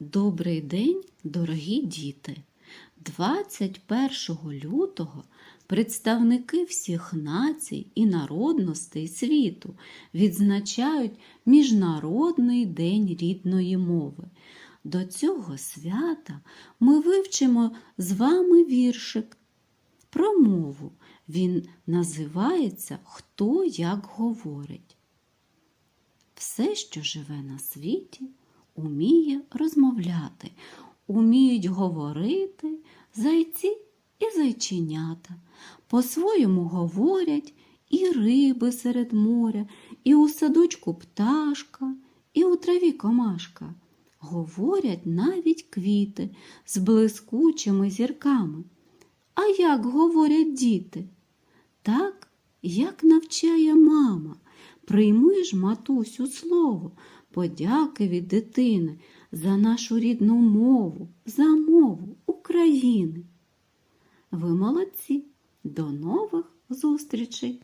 Добрий день, дорогі діти! 21 лютого представники всіх націй і народностей світу відзначають Міжнародний день рідної мови. До цього свята ми вивчимо з вами віршик про мову. Він називається Хто як говорить. Все, що живе на світі, уміє розмовляти, уміють говорити зайці і зайченята. По-своєму говорять і риби серед моря, і у садочку пташка, і у траві комашка. Говорять навіть квіти з блискучими зірками. А як говорять діти? Так, як навчає мама. Прийми ж, матусю, слово, подяки від дитини за нашу рідну мову, за мову України. Ви молодці. До нових зустрічей!